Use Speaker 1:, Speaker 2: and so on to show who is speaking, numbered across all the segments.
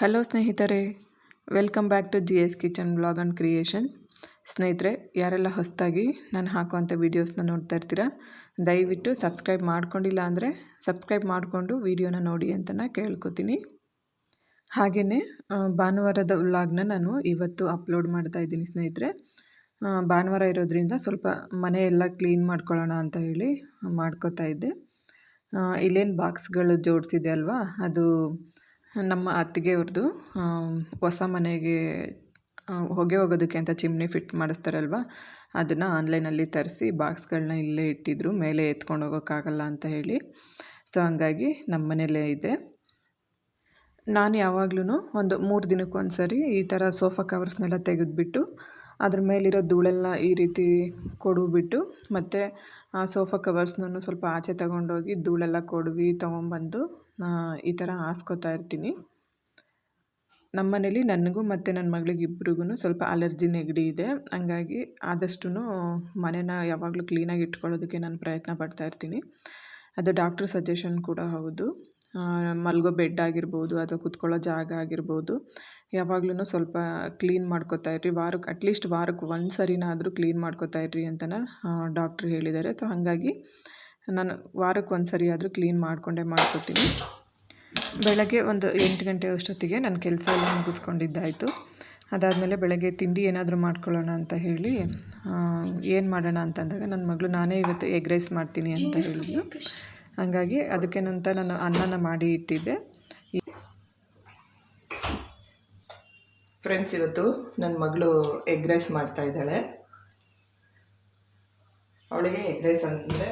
Speaker 1: Hello ಸ್ನೇಹಿತರೆ, welcome back to G S kitchen blog and creations. ಸ್ನೇಹಿತರೆ, ಯಾರೆಲ್ಲ ಹೊಸದಾಗಿ ನಾನು ಹಾಕುವಂಥ ವೀಡಿಯೋಸ್ನ ನೋಡ್ತಾ ಇರ್ತೀರಾ, ದಯವಿಟ್ಟು ಸಬ್ಸ್ಕ್ರೈಬ್ ಮಾಡ್ಕೊಂಡಿಲ್ಲ ಅಂದರೆ ಸಬ್ಸ್ಕ್ರೈಬ್ ಮಾಡಿಕೊಂಡು ವೀಡಿಯೋನ ನೋಡಿ ಅಂತ ನಾನು ಕೇಳ್ಕೊತೀನಿ ಹಾಗೆಯೇ ಭಾನುವಾರದ ವ್ಲಾಗ್ನ ನಾನು ಇವತ್ತು ಅಪ್ಲೋಡ್ ಮಾಡ್ತಾ ಇದ್ದೀನಿ ಸ್ನೇಹಿತರೆ. ಭಾನುವಾರ ಇರೋದ್ರಿಂದ ಸ್ವಲ್ಪ ಮನೆ ಎಲ್ಲ ಕ್ಲೀನ್ ಮಾಡ್ಕೊಳ್ಳೋಣ ಅಂತ ಹೇಳಿ ಮಾಡ್ಕೋತಾ ಇದ್ದೆ. ಇಲ್ಲೇನು ಬಾಕ್ಸ್ಗಳು ಜೋಡಿಸಿದೆ ಅಲ್ವಾ, ಅದು ನಮ್ಮ ಅತ್ತಿಗೆಯವ್ರದ್ದು ಹೊಸ ಮನೆಗೆ ಹೊಗೆ ಹೋಗೋದಕ್ಕೆ ಅಂತ ಚಿಮ್ನಿ ಫಿಟ್ ಮಾಡಿಸ್ತಾರಲ್ವ, ಅದನ್ನು ಆನ್ಲೈನಲ್ಲಿ ತರಿಸಿ ಬಾಕ್ಸ್ಗಳನ್ನ ಇಲ್ಲೇ ಇಟ್ಟಿದ್ರು, ಮೇಲೆ ಎತ್ಕೊಂಡು ಹೋಗೋಕ್ಕಾಗಲ್ಲ ಅಂತ ಹೇಳಿ. ಸೊ, ಹಂಗಾಗಿ ನಮ್ಮ ಮನೇಲೇ ಇದೆ. ನಾನು ಯಾವಾಗ್ಲೂ ಒಂದು ಮೂರು ದಿನಕ್ಕೊಂದು ಸರಿ ಈ ಥರ ಸೋಫಾ ಕವರ್ಸ್ನೆಲ್ಲ ತೆಗೆದುಬಿಟ್ಟು, ಅದ್ರ ಮೇಲಿರೋ ಧೂಳೆಲ್ಲ ಈ ರೀತಿ ಕೊಡುಬಿಟ್ಟು, ಮತ್ತು ಆ ಸೋಫಾ ಕವರ್ಸ್ನೂ ಸ್ವಲ್ಪ ಆಚೆ ತಗೊಂಡೋಗಿ ಧೂಳೆಲ್ಲ ಕೊಡುವಿ, ತೊಗೊಂಬಂದು ಈ ಥರ ಹಾಸ್ಕೋತಾ ಇರ್ತೀನಿ. ನಮ್ಮ ಮನೇಲಿ ನನಗೂ ಮತ್ತು ನನ್ನ ಮಗಳಿಗೆ ಇಬ್ರಿಗೂ ಸ್ವಲ್ಪ ಅಲರ್ಜಿ ನೆಗಡಿ ಇದೆ. ಹಂಗಾಗಿ ಆದಷ್ಟು ಮನೇನ ಯಾವಾಗಲೂ ಕ್ಲೀನಾಗಿ ಇಟ್ಕೊಳ್ಳೋದಕ್ಕೆ ನಾನು ಪ್ರಯತ್ನ ಪಡ್ತಾ ಇರ್ತೀನಿ. ಅದು ಡಾಕ್ಟ್ರ್ ಸಜೆಷನ್ ಕೂಡ ಹೌದು. ಮಲ್ಗೋ ಬೆಡ್ ಆಗಿರ್ಬೋದು ಅಥವಾ ಕುತ್ಕೊಳ್ಳೋ ಜಾಗ ಆಗಿರ್ಬೋದು. ಯಾವಾಗ್ಲೂ ಸ್ವಲ್ಪ ಕ್ಲೀನ್ ಮಾಡ್ಕೋತಾ ಇರ್ರಿ. ವಾರಕ್ಕೆ ಅಟ್ಲೀಸ್ಟ್ ವಾರಕ್ಕೆ ಒಂದು ಸರಿನಾದರೂ ಕ್ಲೀನ್ ಮಾಡ್ಕೋತಾ ಇರ್ರಿ ಅಂತನ ಡಾಕ್ಟ್ರ್ ಹೇಳಿದ್ದಾರೆ. ಸೊ, ಹಾಗಾಗಿ ನಾನು ವಾರಕ್ಕೆ ಒಂದು ಸರಿ ಆದರೂ ಕ್ಲೀನ್ ಮಾಡಿಕೊಂಡೇ ಮಾಡ್ಕೋತೀನಿ. ಬೆಳಗ್ಗೆ ಒಂದು ಎಂಟು ಗಂಟೆ ಅಷ್ಟೊತ್ತಿಗೆ ನನ್ನ ಕೆಲಸ ಎಲ್ಲ ಮುಗಿಸ್ಕೊಂಡಿದ್ದಾಯಿತು. ಅದಾದಮೇಲೆ ಬೆಳಗ್ಗೆ ತಿಂಡಿ ಏನಾದರೂ ಮಾಡ್ಕೊಳ್ಳೋಣ ಅಂತ ಹೇಳಿ ಏನು ಮಾಡೋಣ ಅಂತಂದಾಗ ನನ್ನ ಮಗಳು ನಾನೇ ಇವತ್ತು ಎಗ್ ರೈಸ್ ಮಾಡ್ತೀನಿ ಅಂತ ಹೇಳಿದ್ಲು. ಹಾಗಾಗಿ ಅದಕ್ಕೇನಂತ ನಾನು ಅನ್ನನ ಮಾಡಿ ಇಟ್ಟಿದ್ದೆ. ಫ್ರೆಂಡ್ಸ್ ಇವತ್ತು ನನ್ನ ಮಗಳು ಎಗ್ ರೈಸ್ ಮಾಡ್ತಾ ಇದ್ದಾಳೆ. ಅವಳಿಗೆ ಎಗ್ ರೈಸ್ ಅಂದರೆ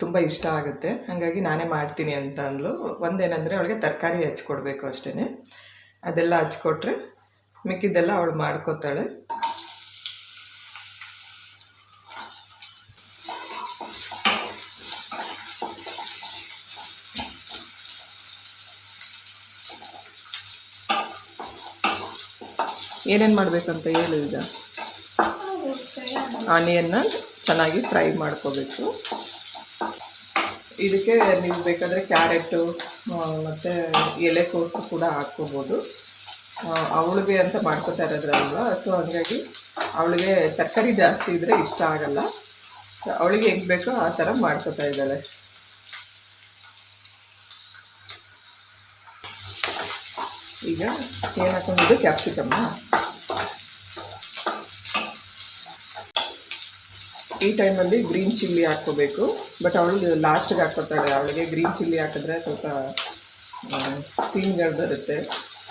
Speaker 1: ತುಂಬ ಇಷ್ಟ ಆಗುತ್ತೆ. ಹಾಗಾಗಿ ನಾನೇ ಮಾಡ್ತೀನಿ ಅಂತ ಅಂದ್ಲು. ಒಂದೇನಂದರೆ ಅವಳಿಗೆ ತರಕಾರಿ ಹಚ್ಕೊಡ್ಬೇಕು ಅಷ್ಟೇ ಅದೆಲ್ಲ ಹಚ್ಕೊಟ್ರೆ ಮಿಕ್ಕಿದ್ದೆಲ್ಲ ಅವಳು ಮಾಡ್ಕೋತಾಳೆ. ಏನೇನು ಮಾಡಬೇಕಂತ ಹೇಳು ಈಗ? ಆನಿಯನ್ನ ಚೆನ್ನಾಗಿ ಫ್ರೈ ಮಾಡ್ಕೋಬೇಕು. ಇದಕ್ಕೆ ನೀವು ಬೇಕಾದರೆ ಕ್ಯಾರೆಟು ಮತ್ತು ಎಲೆಕೋಸು ಕೂಡ ಹಾಕ್ಕೋಬೋದು. ಅವಳಿಗೆ ಅಂತ ಮಾಡ್ಕೋತಾ ಇರೋದ್ರಲ್ವ? ಸೊ ಹಾಗಾಗಿ ಅವಳಿಗೆ ತರಕಾರಿ ಜಾಸ್ತಿ ಇದ್ದರೆ ಇಷ್ಟ ಆಗಲ್ಲ. ಸೊ ಅವಳಿಗೆ ಹೆಂಗೆ ಬೇಕೋ ಆ ಥರ ಮಾಡ್ಕೋತಾ ಇದ್ದಾಳೆ. ಈಗ ಏನು ಹಾಕೊಂಡಿದ್ದು? ಕ್ಯಾಪ್ಸಿಕಮ್ಮ? ಈ ಟೈಮಲ್ಲಿ ಗ್ರೀನ್ ಚಿಲ್ಲಿ ಹಾಕ್ಕೋಬೇಕು. ಬಟ್ ಅವಳು ಲಾಸ್ಟಿಗೆ ಹಾಕ್ಕೊತಾಳೆ ಅವಳಿಗೆ ಗ್ರೀನ್ ಚಿಲ್ಲಿ ಹಾಕಿದ್ರೆ ಸ್ವಲ್ಪ ಸೀನ್ಗಳು ಬರುತ್ತೆ.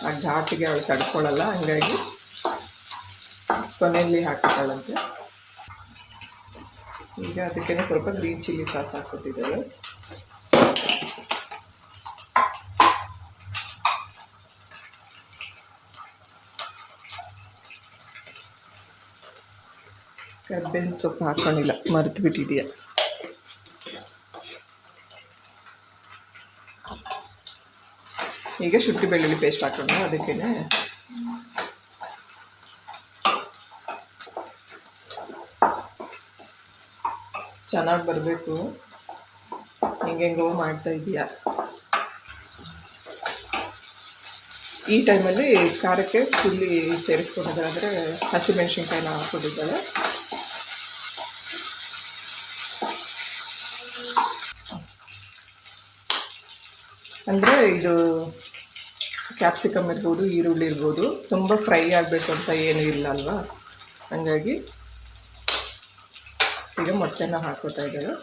Speaker 1: ಆ ಘಾಟಿಗೆ ಅವಳು ತಡ್ಕೊಳ್ಳಲ್ಲ. ಹಾಗಾಗಿ ಕೊನೆಯಲ್ಲಿ ಹಾಕ್ತಾಳಂತೆ ಈಗ ಅದಕ್ಕೆ ಸ್ವಲ್ಪ ಗ್ರೀನ್ ಚಿಲ್ಲಿ ಸಾಸ್ ಹಾಕ್ಕೊತಿದ್ದಾಳೆ ಕರ್ಬೇವಿನ ಸೊಪ್ಪು ಹಾಕೊಂಡಿಲ್ಲ ಮರೆತು ಬಿಟ್ಟಿದೆಯಾ ಈಗ ಶುಂಠಿ ಬೆಳ್ಳುಳ್ಳಿ ಪೇಸ್ಟ್ ಹಾಕೋಣ, ಅದಕ್ಕೇನೆ. ಚೆನ್ನಾಗಿ ಬರಬೇಕು. ಹೆಂಗೆಂಗೋ ಮಾಡ್ತಾ ಇದೆಯಾ. ಈ ಟೈಮಲ್ಲಿ ಖಾರಕ್ಕೆ ಚಿಲ್ಲಿ ಸೇರಿಸ್ಕೊಂಡಿದ್ದಾಳೆ ಹಸಿಮೆಣ್ಸಿನ್ಕಾಯಿನ ಹಾಕ್ಕೊಂಡಿದ್ದಾಳೆ ಅಂದರೆ ಇದು ಕ್ಯಾಪ್ಸಿಕಮ್ ಇರ್ಬೋದು, ಈರುಳ್ಳಿ ಇರ್ಬೋದು. ತುಂಬ ಫ್ರೈ ಆಗಬೇಕು ಅಂತ ಏನೂ ಇಲ್ಲ ಅಲ್ವಾ? ಹಂಗಾಗಿ ಈಗ ಮೊಟ್ಟೆನ ಹಾಕೋತಾ ಇದ್ದಾರೆ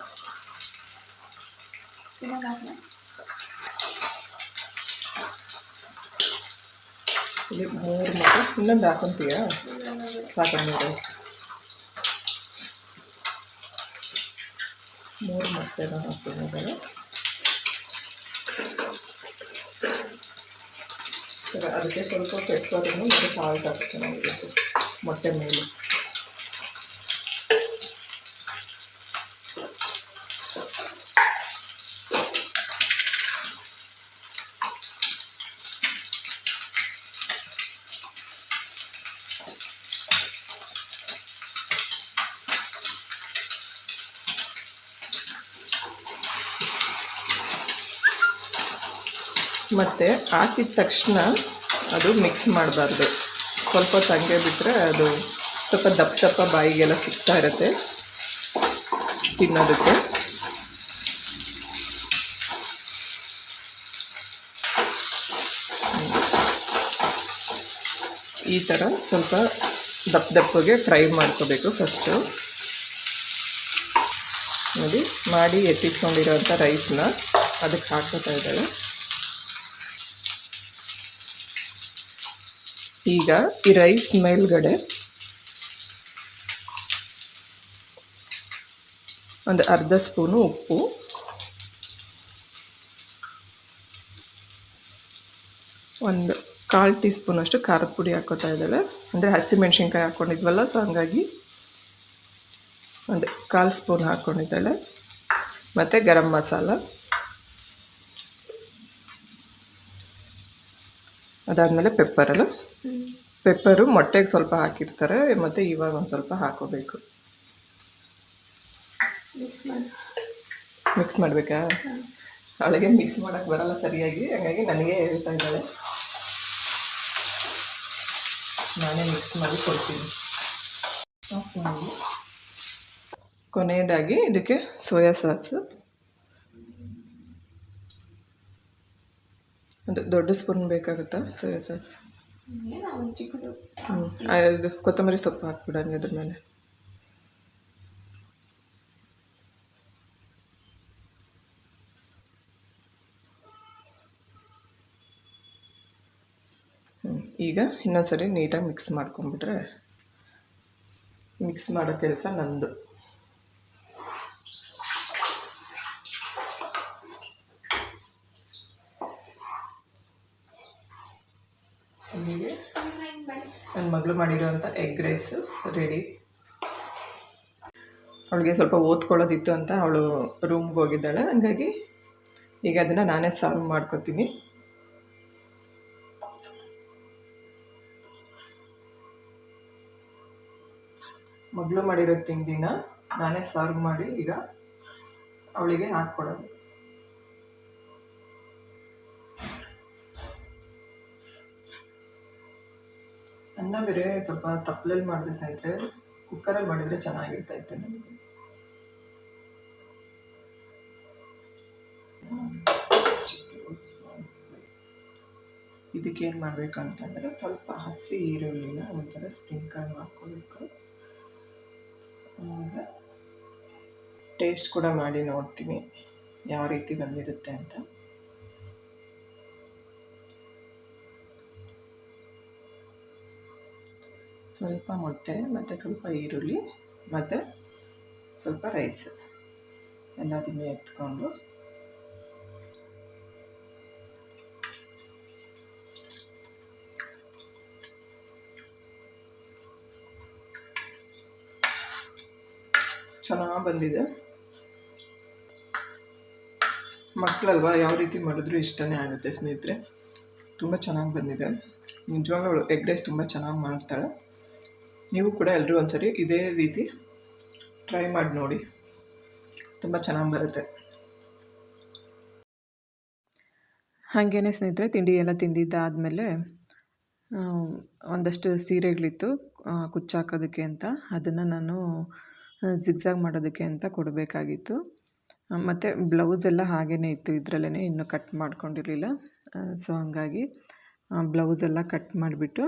Speaker 1: ಇಲ್ಲಿ ಮೂರು ಮೊಟ್ಟೆ. ಇನ್ನೊಂದು ಹಾಕೊಂತೀಯ? ಸಾಕೊಂಡು ಮೂರು ಮೊಟ್ಟೆನ ಹಾಕೊಂಡಿದ್ದಾರೆ ಅದಕ್ಕೆ ಸ್ವಲ್ಪ ಪೆಪ್ಪರನ್ನು ಮತ್ತು ಸಾಲ್ಟ್ ಹಾಕಿ ಚೆನ್ನಾಗಿರುತ್ತೆ ಮೊಟ್ಟೆ ಮೇಲೆ ಮತ್ತು ಹಾಕಿದ ತಕ್ಷಣ
Speaker 2: ಅದು ಮಿಕ್ಸ್ ಮಾಡಬಾರ್ದು. ಸ್ವಲ್ಪ ಹಂಗೆ ಬಿಟ್ಟರೆ ಅದು ಸ್ವಲ್ಪ ದಪ್ಪ ದಪ್ಪ ಬಾಯಿಗೆಲ್ಲ ಸಿಗ್ತಾ ಇರುತ್ತೆ. ತಿನ್ನೋದಕ್ಕೆ. ಈ ಥರ ಸ್ವಲ್ಪ ದಪ್ಪ ದಪ್ಪಗೆ ಫ್ರೈ ಮಾಡ್ಕೋಬೇಕು ಫಸ್ಟು ನೋಡಿ, ಮಾಡಿ ಎತ್ತಿಟ್ಕೊಂಡಿರೋಂಥ ರೈಸ್ನ ಅದಕ್ಕೆ ಹಾಕ್ಕೋತಾ ಇದ್ದಾಳೆ. ಈಗ ಈ ರೈಸ್ ಮೇಲ್ಗಡೆ ಒಂದು ಅರ್ಧ ಸ್ಪೂನು ಉಪ್ಪು. ಒಂದು ಕಾಲು ಟೀ ಸ್ಪೂನಷ್ಟು ಖಾರದ ಪುಡಿ ಹಾಕೋತಾ ಇದ್ದಾಳೆ. ಅಂದರೆ ಹಸಿಮೆಣ್ಸಿನ್ಕಾಯಿ ಹಾಕ್ಕೊಂಡಿದ್ವಲ್ಲ ಸೊ ಹಂಗಾಗಿ ಒಂದು ಕಾಲು ಸ್ಪೂನ್ ಹಾಕ್ಕೊಂಡಿದ್ದಾಳೆ ಮತ್ತು ಗರಂ ಮಸಾಲ. ಅದಾದಮೇಲೆ ಪೆಪ್ಪರಲ್ಲ. ಪೆಪ್ಪರು ಮೊಟ್ಟೆಗೆ ಸ್ವಲ್ಪ ಹಾಕಿರ್ತಾರೆ ಮತ್ತು ಇವಾಗ ಒಂದು ಸ್ವಲ್ಪ ಹಾಕೋಬೇಕು. ಮಿಕ್ಸ್ ಮಾಡಬೇಕಾ? ಅವಳಿಗೆ ಮಿಕ್ಸ್ ಮಾಡೋಕ್ಕೆ ಬರಲ್ಲ ಸರಿಯಾಗಿ ಹಾಗಾಗಿ ನನಗೆ ಹೇಳ್ತಾ ಇದ್ದಾಳೆ. ನಾನೇ ಮಿಕ್ಸ್ ಮಾಡಿ ಕೊಡ್ತೀನಿ. ಕೊನೆಯದಾಗಿ ಇದಕ್ಕೆ ಸೋಯಾ ಸಾಸು. ಒಂದು ದೊಡ್ಡ ಸ್ಪೂನ್ ಬೇಕಾಗುತ್ತಾ? ಸೋಯಾ ಸಾಸ್ ಹ್ಞೂ ಅದು ಕೊತ್ತಂಬರಿ ಸೊಪ್ಪು ಹಾಕ್ಬಿಡ ಅದ್ರ ಮೇಲೆ. ಹ್ಞೂ ಈಗ ಇನ್ನೊಂದು ಸರಿ ನೀಟಾಗಿ ಮಿಕ್ಸ್ ಮಾಡ್ಕೊಂಬಿಟ್ರೆ ಮಿಕ್ಸ್ ಮಾಡೋ ಕೆಲಸ ನಂದು. ಮಾಡಿರೋಂಥ ಎಗ್ ರೈಸು ರೆಡಿ ಅವಳಿಗೆ ಸ್ವಲ್ಪ ಓದ್ಕೊಳ್ಳೋದಿತ್ತು ಅಂತ ಅವಳು ರೂಮ್ಗೆ ಹೋಗಿದ್ದಾಳೆ. ಹಂಗಾಗಿ ಈಗ ಅದನ್ನು ನಾನೇ ಸಾಲ್ವ್ ಮಾಡ್ಕೊತೀನಿ. ಮಗಳು ಮಾಡಿರೋ ತಿಂಡಿನ ನಾನೇ ಸರ್ವ್ ಮಾಡಿ ಈಗ ಅವಳಿಗೆ ಹಾಕ್ಕೊಡೋದು. ಅನ್ನ ಬೇರೆ ಸ್ವಲ್ಪ ತಪ್ಪಲಲ್ಲಿ ಮಾಡಿದ್ರೆ ಸಾಯ್ತಾರೆ ಕುಕ್ಕರಲ್ಲಿ ಮಾಡಿದರೆ ಚೆನ್ನಾಗಿರ್ತಾ ಇತ್ತು ಇದಕ್ಕೆ ಇದಕ್ಕೇನು ಮಾಡಬೇಕು ಅಂತಂದರೆ ಸ್ವಲ್ಪ ಹಸಿ ಈರುಳ್ಳಿನ ಒಂಥರ ಸ್ಪ್ರಿಂಕಲ್ ಮಾಡ್ಕೋಬೇಕು. ಟೇಸ್ಟ್ ಕೂಡ ಮಾಡಿ ನೋಡ್ತೀನಿ ಯಾವ ರೀತಿ ಬಂದಿರುತ್ತೆ ಅಂತ. ಸ್ವಲ್ಪ ಮೊಟ್ಟೆ, ಮತ್ತು ಸ್ವಲ್ಪ ಈರುಳ್ಳಿ, ಮತ್ತು ಸ್ವಲ್ಪ ರೈಸ್ ಎಲ್ಲದನ್ನು ಎತ್ಕೊಂಡು ಚೆನ್ನಾಗಿ ಬಂದಿದೆ. ಮಕ್ಕಳಲ್ವಾ ಯಾವ ರೀತಿ ಮಾಡಿದ್ರು ಇಷ್ಟನೇ ಆಗುತ್ತೆ ಸ್ನೇಹಿತರೆ. ತುಂಬ ಚೆನ್ನಾಗಿ ಬಂದಿದೆ. ನಿಜವಾಗ್ಲೂ ಎಗ್ ರೈಸ್ ತುಂಬ ಚೆನ್ನಾಗಿ ಮಾಡ್ತಾಳೆ. ನೀವು ಕೂಡ ಎಲ್ಲರೂ ಒಂದ್ಸರಿ ಇದೇ ರೀತಿ ಟ್ರೈ ಮಾಡಿ ನೋಡಿ. ತುಂಬ ಚೆನ್ನಾಗಿ ಬರುತ್ತೆ. ಹಾಗೇನೆ ಸ್ನೇಹಿತರೆ, ತಿಂಡಿ ಎಲ್ಲ ತಿಂದಿದ್ದಾದಮೇಲೆ ಒಂದಷ್ಟು ಸೀರೆಗಳಿತ್ತು ಕುಚ್ಚಾಕೋದಕ್ಕೆ ಅಂತ. ಅದನ್ನು ನಾನು ಜಿಗ್ಜಾಗ್ ಮಾಡೋದಕ್ಕೆ ಅಂತ ಕೊಡಬೇಕಾಗಿತ್ತು. ಮತ್ತು ಬ್ಲೌಸ್ ಎಲ್ಲ ಹಾಗೇ ಇತ್ತು ಇದರಲ್ಲೇ ಇನ್ನೂ ಕಟ್ ಮಾಡ್ಕೊಂಡಿರಲಿಲ್ಲ. ಸೊ ಹಂಗಾಗಿ ಬ್ಲೌಸ್ ಎಲ್ಲ ಕಟ್ ಮಾಡಿಬಿಟ್ಟು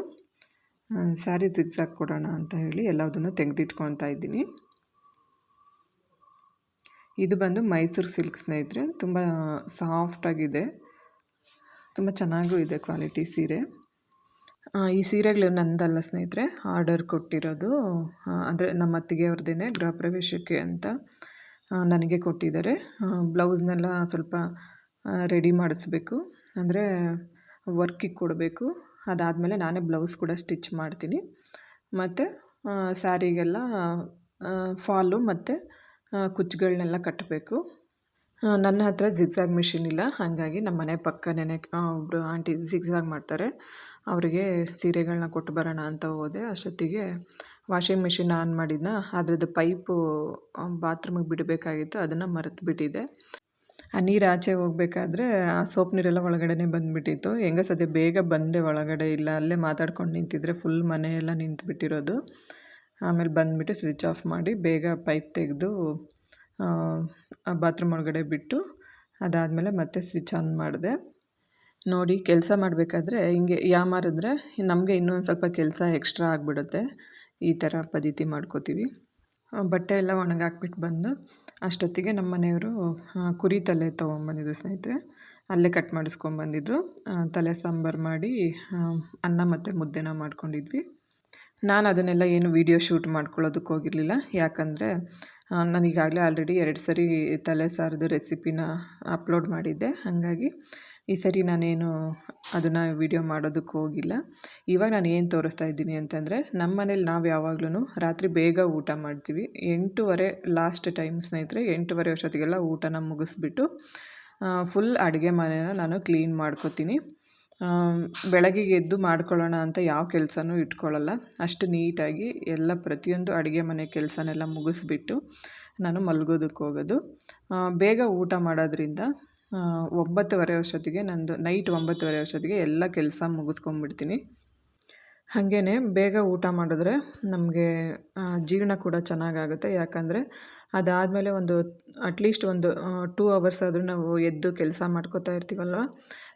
Speaker 2: ಸ್ಯಾರಿ ಜಿಗ್ಜಾಗ್ ಕೊಡೋಣ ಅಂತ ಹೇಳಿ ಎಲ್ಲದನ್ನು ತೆಗೆದಿಟ್ಕೊಳ್ತಾ ಇದ್ದೀನಿ. ಇದು ಬಂದು ಮೈಸೂರು ಸಿಲ್ಕ್ ಸ್ನೇಹಿತರೆ, ತುಂಬ ಸಾಫ್ಟಾಗಿದೆ ತುಂಬ ಚೆನ್ನಾಗೂ ಇದೆ ಕ್ವಾಲಿಟಿ ಸೀರೆ. ಈ ಸೀರೆಗಳು ನಂದಲ್ಲ ಸ್ನೇಹಿತರೆ, ಆರ್ಡರ್ ಕೊಟ್ಟಿರೋದು ಅಂದರೆ ನಮ್ಮ ಅತ್ತಿಗೆಯವ್ರದ್ದೇ ಗೃಹ ಪ್ರವೇಶಕ್ಕೆ ಅಂತ ನನಗೆ ಕೊಟ್ಟಿದ್ದಾರೆ. ಬ್ಲೌಸ್ನೆಲ್ಲ ಸ್ವಲ್ಪ ರೆಡಿ ಮಾಡಿಸ್ಬೇಕು, ಅಂದರೆ ವರ್ಕಿಗೆ ಕೊಡಬೇಕು. ಅದಾದಮೇಲೆ ನಾನೇ ಬ್ಲೌಸ್ ಕೂಡ ಸ್ಟಿಚ್ ಮಾಡ್ತೀನಿ. ಮತ್ತು ಸ್ಯಾರಿಗೆಲ್ಲ ಫಾಲು ಮತ್ತು ಕುಚ್ಚುಗಳನ್ನೆಲ್ಲ ಕಟ್ಟಬೇಕು ನನ್ನ ಹತ್ರ ಜಿಗ್ಸಾಗ್ ಮಿಷಿನ್ ಇಲ್ಲ. ಹಾಗಾಗಿ ನಮ್ಮ ಮನೆ ಪಕ್ಕ ನೆನೆ ಒಬ್ಬರು ಆಂಟಿ ಜಿಗ್ಸಾಗ್ ಮಾಡ್ತಾರೆ. ಅವರಿಗೆ ಸೀರೆಗಳನ್ನ ಕೊಟ್ಟು ಬರೋಣ ಅಂತ ಹೋದೆ. ಅಷ್ಟೊತ್ತಿಗೆ ವಾಷಿಂಗ್ ಮಿಷಿನ್ ಆನ್ ಮಾಡಿದ್ನ. ಅದ್ರದ್ದು ಪೈಪು ಬಾತ್ರೂಮಿಗೆ ಬಿಡಬೇಕಾಗಿತ್ತು. ಅದನ್ನು ಮರೆತು ಬಿಟ್ಟಿದ್ದೆ
Speaker 1: ಆ ನೀರು ಆಚೆ ಹೋಗ್ಬೇಕಾದ್ರೆ ಆ ಸೋಪ್ ನೀರೆಲ್ಲ ಒಳಗಡೆ ಬಂದುಬಿಟ್ಟಿತ್ತು. ಹೆಂಗ ಸದ್ಯ ಬೇಗ ಬಂದೆ ಒಳಗಡೆ ಇಲ್ಲ, ಅಲ್ಲೇ ಮಾತಾಡ್ಕೊಂಡು ನಿಂತಿದ್ರೆ ಫುಲ್ ಮನೆಯೆಲ್ಲ ನಿಂತುಬಿಟ್ಟಿರೋದು. ಆಮೇಲೆ ಬಂದುಬಿಟ್ಟು ಸ್ವಿಚ್ ಆಫ್ ಮಾಡಿ ಬೇಗ ಪೈಪ್ ತೆಗೆದು ಬಾತ್ರೂಮ್ ಒಳಗಡೆ ಬಿಟ್ಟು ಅದಾದಮೇಲೆ ಮತ್ತೆ ಸ್ವಿಚ್ ಆನ್ ಮಾಡಿದೆ. ನೋಡಿ ಕೆಲಸ ಮಾಡಬೇಕಾದ್ರೆ ಹಿಂಗೆ ಯಾಮಾರಿದ್ರೆ ನಮಗೆ ಇನ್ನೂ ಒಂದು ಸ್ವಲ್ಪ ಕೆಲಸ ಎಕ್ಸ್ಟ್ರಾ ಆಗಿಬಿಡುತ್ತೆ. ಈ ಥರ ಪದ್ಧತಿ ಮಾಡ್ಕೋತೀವಿ. ಬಟ್ಟೆ ಎಲ್ಲ ಒಣಗಾಕ್ಬಿಟ್ಟು ಬಂದು ಅಷ್ಟೊತ್ತಿಗೆ ನಮ್ಮ ಮನೆಯವರು ಕುರಿ ತಲೆ ತೊಗೊಂಬಂದಿದ್ರು ಸ್ನೇಹಿತರೆ. ಅಲ್ಲೇ ಕಟ್ ಮಾಡಿಸ್ಕೊಂಬಂದಿದ್ರು ತಲೆ ಸಾಂಬಾರು ಮಾಡಿ ಅನ್ನ ಮತ್ತು ಮುದ್ದೆನ ಮಾಡ್ಕೊಂಡಿದ್ವಿ. ನಾನು ಅದನ್ನೆಲ್ಲ ಏನು ವೀಡಿಯೋ ಶೂಟ್ ಮಾಡ್ಕೊಳ್ಳೋದಕ್ಕೆ ಹೋಗಿರಲಿಲ್ಲ. ಯಾಕಂದರೆ ನಾನು ಈಗಾಗಲೇ ಆಲ್ರೆಡಿ ಎರಡು ಸರಿ ತಲೆ ಸಾರದ ರೆಸಿಪಿನ ಅಪ್ಲೋಡ್ ಮಾಡಿದ್ದೆ. ಹಾಗಾಗಿ ಈ ಸರಿ ನಾನೇನು ಅದನ್ನು ವೀಡಿಯೋ ಮಾಡೋದಕ್ಕೆ ಹೋಗಿಲ್ಲ. ಇವಾಗ ನಾನು ಏನು ತೋರಿಸ್ತಾ ಇದ್ದೀನಿ ಅಂತಂದರೆ ನಮ್ಮ ಮನೇಲಿ ನಾವು ಯಾವಾಗಲೂ ರಾತ್ರಿ ಬೇಗ ಊಟ ಮಾಡ್ತೀವಿ. ಎಂಟೂವರೆ ಲಾಸ್ಟ್ ಟೈಮ್ ಸ್ನೇಹಿತರೆ, ಎಂಟೂವರೆ ವರ್ಷತ್ತಿಗೆಲ್ಲ ಊಟನ ಮುಗಿಸ್ಬಿಟ್ಟು ಫುಲ್ ಅಡುಗೆ ಮನೇನ ನಾನು ಕ್ಲೀನ್ ಮಾಡ್ಕೋತೀನಿ. ಬೆಳಗ್ಗೆ ಎದ್ದು ಮಾಡ್ಕೊಳ್ಳೋಣ ಅಂತ ಯಾವ ಕೆಲಸನೂ ಇಟ್ಕೊಳ್ಳಲ್ಲ. ಅಷ್ಟು ನೀಟಾಗಿ ಎಲ್ಲ ಪ್ರತಿಯೊಂದು ಅಡುಗೆ ಮನೆ ಕೆಲಸನೆಲ್ಲ ಮುಗಿಸ್ಬಿಟ್ಟು, ನಾನು ಮಲ್ಗೋದಕ್ಕೆ ಹೋಗೋದು. ಬೇಗ ಊಟ ಮಾಡೋದ್ರಿಂದ ಒಂಬತ್ತುವರೆ ಅಷ್ಟೊತ್ತಿಗೆ ನಂದು ನೈಟ್ ಒಂಬತ್ತುವರೆ ಅಷ್ಟೊತ್ತಿಗೆ ಎಲ್ಲ ಕೆಲಸ ಮುಗಿಸ್ಕೊಂಬಿಡ್ತೀನಿ ಹಾಗೇ ಬೇಗ ಊಟ ಮಾಡಿದ್ರೆ ನಮಗೆ ಜೀರ್ಣ ಕೂಡ ಚೆನ್ನಾಗಾಗುತ್ತೆ. ಯಾಕಂದರೆ ಅದಾದಮೇಲೆ ಒಂದು ಅಟ್ಲೀಸ್ಟ್ ಒಂದು ಟೂ ಅವರ್ಸ್ ಆದರೂ ನಾವು ಎದ್ದು ಕೆಲಸ ಮಾಡ್ಕೋತಾ ಇರ್ತೀವಲ್ವ?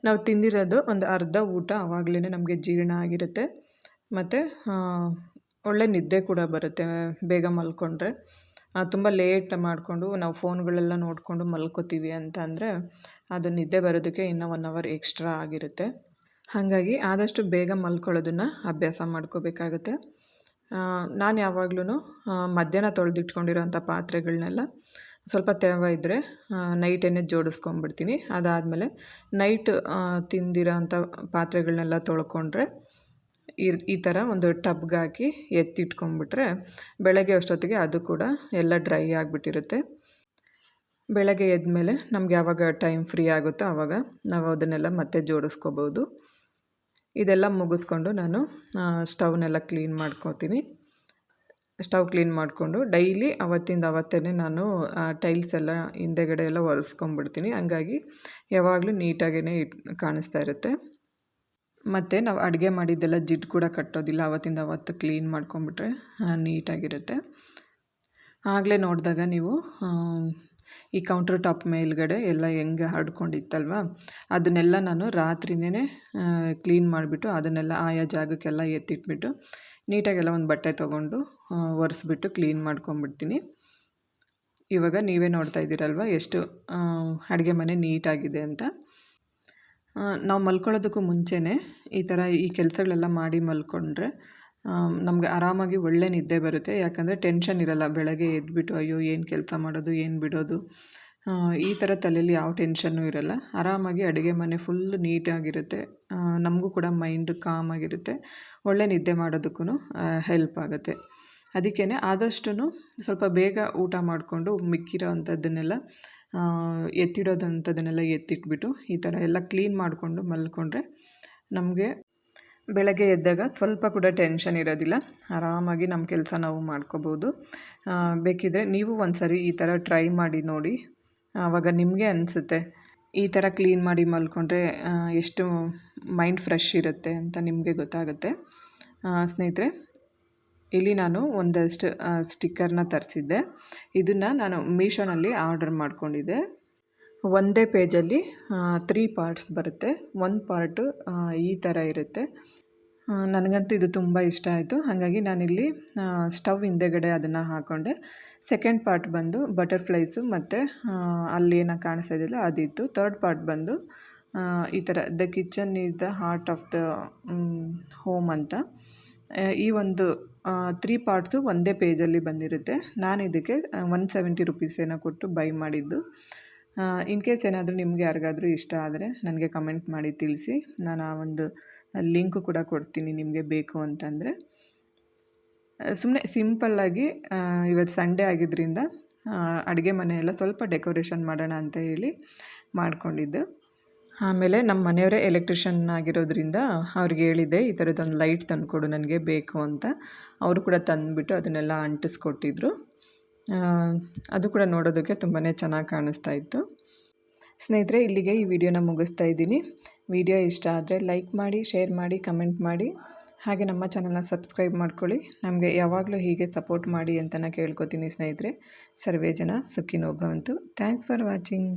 Speaker 1: ನಾವು ತಿಂದಿರೋದು ಒಂದು ಅರ್ಧ ಊಟ ಆವಾಗಲೇ ನಮಗೆ ಜೀರ್ಣ ಆಗಿರುತ್ತೆ. ಮತ್ತು ಒಳ್ಳೆ ನಿದ್ದೆ ಕೂಡ ಬರುತ್ತೆ ಬೇಗ ಮಲ್ಕೊಂಡ್ರೆ. ತುಂಬ ಲೇಟ್ ಮಾಡಿಕೊಂಡು ನಾವು ಫೋನ್ಗಳೆಲ್ಲ ನೋಡಿಕೊಂಡು ಮಲ್ಕೋತೀವಿ ಅಂತ ಅಂದರೆ ಅದು ನಿದ್ದೆ ಬರೋದಕ್ಕೆ ಇನ್ನೂ ಒನ್ ಅವರ್ ಎಕ್ಸ್ಟ್ರಾ ಆಗಿರುತ್ತೆ. ಹಾಗಾಗಿ ಆದಷ್ಟು ಬೇಗ ಮಲ್ಕೊಳ್ಳೋದನ್ನು ಅಭ್ಯಾಸ ಮಾಡ್ಕೋಬೇಕಾಗುತ್ತೆ. ನಾನು ಯಾವಾಗ್ಲೂ ಮಧ್ಯಾಹ್ನ ತೊಳೆದಿಟ್ಕೊಂಡಿರೋಂಥ ಪಾತ್ರೆಗಳನ್ನೆಲ್ಲ ಸ್ವಲ್ಪ ತೆವ ಇದ್ದರೆ ನೈಟೇನೆ ಜೋಡಿಸ್ಕೊಂಡ್ಬಿಡ್ತೀನಿ. ಅದಾದಮೇಲೆ ನೈಟ್ ತಿಂದಿರೋ ಅಂಥ ಪಾತ್ರೆಗಳನ್ನೆಲ್ಲ ತೊಳ್ಕೊಂಡ್ರೆ ಈ ಈ ಥರ ಒಂದು ಟಬ್ಗೆ ಹಾಕಿ ಎತ್ತಿಟ್ಕೊಂಡ್ಬಿಟ್ರೆ ಬೆಳಗ್ಗೆ ಅಷ್ಟೊತ್ತಿಗೆ ಅದು ಕೂಡ ಎಲ್ಲ ಡ್ರೈ ಆಗಿಬಿಟ್ಟಿರುತ್ತೆ. ಬೆಳಗ್ಗೆ ಎದ್ಮೇಲೆ ನಮ್ಗೆ ಯಾವಾಗ ಟೈಮ್ ಫ್ರೀ ಆಗುತ್ತೋ ಆವಾಗ ನಾವು ಅದನ್ನೆಲ್ಲ ಮತ್ತೆ ಜೋಡಿಸ್ಕೋಬೋದು. ಇದೆಲ್ಲ ಮುಗಿಸ್ಕೊಂಡು ನಾನು ಸ್ಟವ್ನೆಲ್ಲ ಕ್ಲೀನ್ ಮಾಡ್ಕೊತೀನಿ. ಸ್ಟವ್ ಕ್ಲೀನ್ ಮಾಡಿಕೊಂಡು ಡೈಲಿ ಅವತ್ತಿಂದ ಅವತ್ತೇ ನಾನು ಟೈಲ್ಸ್ ಎಲ್ಲ ಹಿಂದೆಗಡೆ ಎಲ್ಲ ಒರೆಸ್ಕೊಂಬಿಡ್ತೀನಿ. ಹಂಗಾಗಿ ಯಾವಾಗಲೂ ನೀಟಾಗೇ ಇಟ್, ಕಾಣಿಸ್ತಾ ಇರುತ್ತೆ. ಮತ್ತು ನಾವು ಅಡುಗೆ ಮಾಡಿದ್ದೆಲ್ಲ ಜಿಡ್ಡು ಕೂಡ ಕಟ್ಟೋದಿಲ್ಲ. ಅವತ್ತಿಂದ ಅವತ್ತು ಕ್ಲೀನ್ ಮಾಡ್ಕೊಂಬಿಟ್ರೆ ನೀಟಾಗಿರುತ್ತೆ. ಆಗಲೇ ನೋಡಿದಾಗ ನೀವು ಈ ಕೌಂಟರ್ ಟಾಪ್ ಮೇಲ್ಗಡೆ ಎಲ್ಲ ಹೆಂಗೆ ಹರಡ್ಕೊಂಡಿತ್ತಲ್ವ? ಅದನ್ನೆಲ್ಲ ನಾನು ರಾತ್ರಿನೇ ಕ್ಲೀನ್ ಮಾಡಿಬಿಟ್ಟು ಅದನ್ನೆಲ್ಲ ಆಯಾ ಜಾಗಕ್ಕೆಲ್ಲ ಎತ್ತಿಟ್ಬಿಟ್ಟು, ನೀಟಾಗೆಲ್ಲ ಒಂದು ಬಟ್ಟೆ ತೊಗೊಂಡು ಒರೆಸ್ಬಿಟ್ಟು ಕ್ಲೀನ್ ಮಾಡ್ಕೊಂಬಿಡ್ತೀನಿ ಇವಾಗ ನೀವೇ ನೋಡ್ತಾ ಇದ್ದೀರಲ್ವ ಎಷ್ಟು ಅಡುಗೆ ಮನೆ ನೀಟಾಗಿದೆ ಅಂತ. ನಾವು ಮಲ್ಕೊಳ್ಳೋದಕ್ಕೂ ಮುಂಚೆನೇ ಈ ಥರ ಈ ಕೆಲಸಗಳೆಲ್ಲ ಮಾಡಿ ಮಲ್ಕೊಂಡ್ರೆ ನಮಗೆ ಆರಾಮಾಗಿ ಒಳ್ಳೆ ನಿದ್ದೆ ಬರುತ್ತೆ. ಯಾಕಂದರೆ ಟೆನ್ಷನ್ ಇರಲ್ಲ. ಬೆಳಗ್ಗೆ ಎದ್ಬಿಟ್ಟು ಅಯ್ಯೋ, ಏನು ಕೆಲಸ ಮಾಡೋದು, ಏನು ಬಿಡೋದು. ಈ ಥರ ತಲೆಯಲ್ಲಿ ಯಾವ ಟೆನ್ಷನ್ನು ಇರಲ್ಲ. ಆರಾಮಾಗಿ ಅಡುಗೆ ಮನೆ ಫುಲ್ ನೀಟಾಗಿರುತ್ತೆ. ನಮಗೂ ಕೂಡ ಮೈಂಡ್ ಕಾಮ್ ಆಗಿರುತ್ತೆ. ಒಳ್ಳೆ ನಿದ್ದೆ ಮಾಡೋದಕ್ಕೂ ಹೆಲ್ಪ್ ಆಗುತ್ತೆ. ಅದಕ್ಕೇ ಆದಷ್ಟು ಸ್ವಲ್ಪ ಬೇಗ ಊಟ ಮಾಡಿಕೊಂಡು ಮಿಕ್ಕಿರೋ ಅಂಥದ್ದನ್ನೆಲ್ಲ ಎತ್ತಿಡೋದಂಥದ್ದನ್ನೆಲ್ಲ ಎತ್ತಿಟ್ಬಿಟ್ಟು ಈ ಥರ ಎಲ್ಲ ಕ್ಲೀನ್ ಮಾಡಿಕೊಂಡು ಮಲ್ಕೊಂಡ್ರೆ ನಮಗೆ ಬೆಳಗ್ಗೆ ಎದ್ದಾಗ ಸ್ವಲ್ಪ ಕೂಡ ಟೆನ್ಷನ್ ಇರೋದಿಲ್ಲ. ಆರಾಮಾಗಿ ನಮ್ಮ ಕೆಲಸ ನಾವು ಮಾಡ್ಕೋಬೋದು. ಬೇಕಿದ್ದರೆ ನೀವು ಒಂದು ಸರಿ ಈ ಥರ ಟ್ರೈ ಮಾಡಿ ನೋಡಿ. ಆವಾಗ ನಿಮಗೆ ಅನಿಸುತ್ತೆ ಈ ಥರ ಕ್ಲೀನ್ ಮಾಡಿ ಮಲ್ಕೊಂಡ್ರೆ ಎಷ್ಟು ಮೈಂಡ್ ಫ್ರೆಶ್ ಇರುತ್ತೆ ಅಂತ ನಿಮಗೆ ಗೊತ್ತಾಗುತ್ತೆ. ಸ್ನೇಹಿತರೆ ಇಲ್ಲಿ ನಾನು ಒಂದಷ್ಟು ಸ್ಟಿಕ್ಕರ್ನ ತರಿಸಿದ್ದೆ. ಇದನ್ನು ನಾನು ಮೀಶೋನಲ್ಲಿ ಆರ್ಡರ್ ಮಾಡ್ಕೊಂಡಿದ್ದೆ. ಒಂದೇ ಪೇಜಲ್ಲಿ ತ್ರೀ ಪಾರ್ಟ್ಸ್ ಬರುತ್ತೆ. ಒಂದು ಪಾರ್ಟು ಈ ಥರ ಇರುತ್ತೆ. ನನಗಂತೂ ಇದು ತುಂಬ ಇಷ್ಟ ಆಯಿತು. ಹಾಗಾಗಿ ನಾನಿಲ್ಲಿ ಸ್ಟವ್ ಹಿಂದೆಗಡೆ ಅದನ್ನು ಹಾಕ್ಕೊಂಡೆ ಸೆಕೆಂಡ್ ಪಾರ್ಟ್ ಬಂದು ಬಟರ್ಫ್ಲೈಸು ಮತ್ತು ಅಲ್ಲಿ ಏನೋ ಕಾಣಿಸ್ತಾ ಇದೆಯಲ್ಲ ಅದಿತ್ತು. ತರ್ಡ್ ಪಾರ್ಟ್ ಬಂದು ಈ ಥರ the kitchen is the heart of the home ಅಂತ. ಈ ಒಂದು ತ್ರೀ ಪಾರ್ಟ್ಸು ಒಂದೇ ಪೇಜಲ್ಲಿ ಬಂದಿರುತ್ತೆ. ನಾನು ಇದಕ್ಕೆ ಒನ್ ಸೆವೆಂಟಿ ರುಪೀಸ್ ಏನೋ ಕೊಟ್ಟು ಬೈ ಮಾಡಿದ್ದು. ಇನ್ ಕೇಸ್ ಏನಾದರೂ ನಿಮಗೆ ಯಾರಿಗಾದರೂ ಇಷ್ಟ ಆದರೆ ನನಗೆ ಕಮೆಂಟ್ ಮಾಡಿ ತಿಳಿಸಿ. ನಾನು ಆ ಒಂದು ಲಿಂಕು ಕೂಡ ಕೊಡ್ತೀನಿ ನಿಮಗೆ ಬೇಕು ಅಂತಂದರೆ. ಸುಮ್ಮನೆ ಸಿಂಪಲ್ಲಾಗಿ ಇವತ್ತು ಸಂಡೇ ಆಗಿದ್ದರಿಂದ ಅಡುಗೆ ಮನೆಯೆಲ್ಲ ಸ್ವಲ್ಪ ಡೆಕೋರೇಷನ್ ಮಾಡೋಣ ಅಂತ ಹೇಳಿ ಮಾಡ್ಕೊಂಡಿದ್ದು. ಆಮೇಲೆ ನಮ್ಮ ಮನೆಯವರೇ ಎಲೆಕ್ಟ್ರಿಷನ್ ಆಗಿರೋದ್ರಿಂದ ಅವ್ರಿಗೆ ಹೇಳಿದ್ದೆ, ಈ ಥರದ್ದೊಂದು ಲೈಟ್ ತಂದುಕೊಡು, ನನಗೆ ಬೇಕು ಅಂತ. ಅವರು ಕೂಡ ತಂದುಬಿಟ್ಟು ಅದನ್ನೆಲ್ಲ ಅಂಟಿಸ್ಕೊಟ್ಟಿದ್ರು. ಅದು ಕೂಡ ನೋಡೋದಕ್ಕೆ ತುಂಬಾ ಚೆನ್ನಾಗಿ ಕಾಣಿಸ್ತಾ ಇತ್ತು. ಸ್ನೇಹಿತರೆ, ಇಲ್ಲಿಗೆ ಈ ವಿಡಿಯೋನ ಮುಗಿಸ್ತಾ ಇದ್ದೀನಿ. ವಿಡಿಯೋ ಇಷ್ಟ ಆದರೆ ಲೈಕ್ ಮಾಡಿ, ಶೇರ್ ಮಾಡಿ, ಕಮೆಂಟ್ ಮಾಡಿ. ಹಾಗೆ ನಮ್ಮ ಚಾನಲ್ನ ಸಬ್ಸ್ಕ್ರೈಬ್ ಮಾಡ್ಕೊಳ್ಳಿ. ನಮಗೆ ಯಾವಾಗಲೂ ಹೀಗೆ ಸಪೋರ್ಟ್ ಮಾಡಿ ಅಂತ ಕೇಳ್ಕೊತೀನಿ ಸ್ನೇಹಿತರೆ. ಸರ್ವೇ ಜನ ಸುಖಿನೋ ಭವಂತು. Thanks for watching.